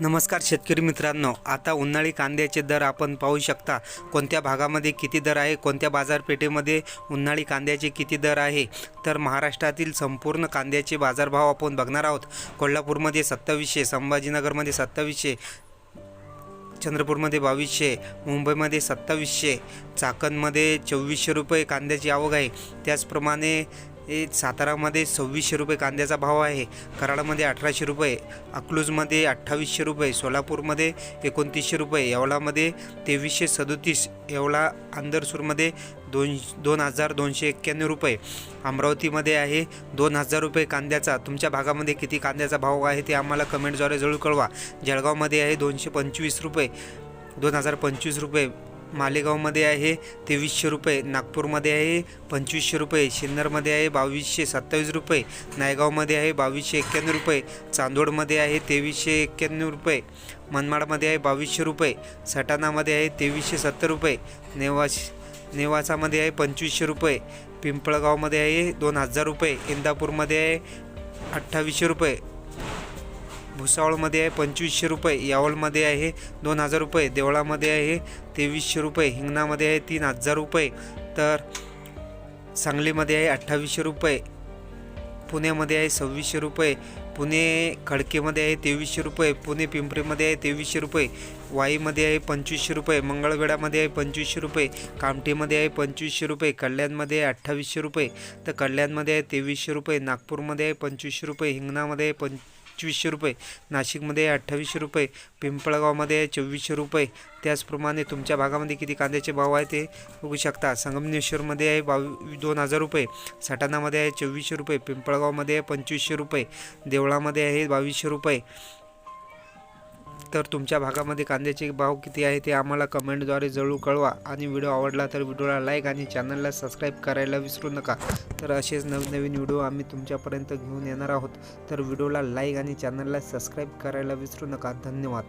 नमस्कार शेतकरी मित्रांनो आता उन्हाळी कांद्याचे दर आपण पाहू शकता. कोणत्या भागामध्ये किती दर आहे कोणत्या बाजारपेठेमध्ये उन्हाळी कांद्याचे किती दर आहे? तर महाराष्ट्रातील संपूर्ण कांद्याचे बाजारभाव आपण बघणार आहोत. कोल्हापूरमध्ये सत्तावीसशे संभाजीनगरमध्ये सत्तावीसशे चंद्रपूरमध्ये बावीसशे मुंबईमध्ये सत्तावीसशे चाकणमध्ये चोवीसशे रुपये कांद्याची आवक आहे. त्याचप्रमाणे हे सातारामध्ये सव्वीसशे रुपये कांद्याचा भाव आहे. कराडमध्ये अठराशे रुपये अकलूजमध्ये अठ्ठावीसशे रुपये सोलापूरमध्ये एकोणतीसशे रुपये येवलामध्ये तेवीसशे सदोतीस येवला अंदरसूरमध्ये दोन दोन हजार दोनशे एक्क्याण्णव रुपये. अमरावतीमध्ये आहे दोन हजार रुपये कांद्याचा. तुमच्या भागामध्ये किती कांद्याचा भाव आहे ते आम्हाला कमेंटद्वारे जरूर कळवा. जळगावमध्ये आहे दोनशे पंचवीस रुपये दोन हजार पंचवीस रुपये मालेगावमध्ये आहे. तेवीसशे रुपये नागपूरमध्ये आहे. पंचवीसशे रुपये सिन्नरमध्ये आहे. बावीसशे सत्तावीस रुपये नायगावमध्ये आहे. बावीसशे एक्क्याण्णव रुपये चांदोडमध्ये आहे. तेवीसशे एक्क्याण्णव रुपये मनमाडमध्ये आहे. बावीसशे रुपये सटाणामध्ये आहे. तेवीसशे सत्तर रुपये नेवाश नेवासामध्ये आहे. पंचवीसशे रुपये पिंपळगावमध्ये आहे. दोन हजार रुपये इंदापूरमध्ये आहे. अठ्ठावीसशे रुपये भुसावळमध्ये आहे पंचवीसशे रुपये यावलमध्ये आहे दोन हजार रुपये देवळामध्ये आहे तेवीसशे रुपये हिंगणामध्ये आहे तीन हजार रुपये तर सांगलीमध्ये आहे अठ्ठावीसशे रुपये पुण्यामध्ये आहे सव्वीसशे रुपये पुणे खडकेमध्ये आहे तेवीसशे रुपये पुणे पिंपरीमध्ये आहे तेवीसशे रुपये वाईमध्ये आहे पंचवीसशे रुपये मंगळवेढामध्ये आहे पंचवीसशे रुपये कामठीमध्ये आहे पंचवीसशे रुपये कल्याणमध्ये आहे अठ्ठावीसशे रुपये तर कल्याणमध्ये आहे तेवीसशे रुपये नागपूरमध्ये आहे पंचवीसशे रुपये हिंगणामध्ये आहे पंचवीसशे रुपये नाशिकमध्ये आहे अठ्ठावीसशे रुपये पिंपळगावमध्ये आहे चोवीसशे रुपये. त्याचप्रमाणे तुमच्या भागामध्ये किती कांद्याचे भाव आहे ते बघू शकता. संगमनेश्वरमध्ये आहे बावी दोन हजार रुपये सटाणामध्ये आहे चोवीसशे रुपये पिंपळगावमध्ये आहे पंचवीसशे रुपये देवळामध्ये आहे बावीसशे रुपये. तर तुमच्या भागामध्ये कांद्याचे भाव किती आहे ते आम्हाला कमेंटद्वारे जरूर कळवा. आणि व्हिडिओ आवडला तर व्हिडिओला लाईक आणि चॅनलला सबस्क्राईब करायला विसरू नका. तर असेच नवीन नवीन व्हिडिओ आम्ही तुमच्यापर्यंत घेऊन येणार आहोत. तर व्हिडिओला लाईक आणि चॅनलला सबस्क्राईब करायला विसरू नका. धन्यवाद.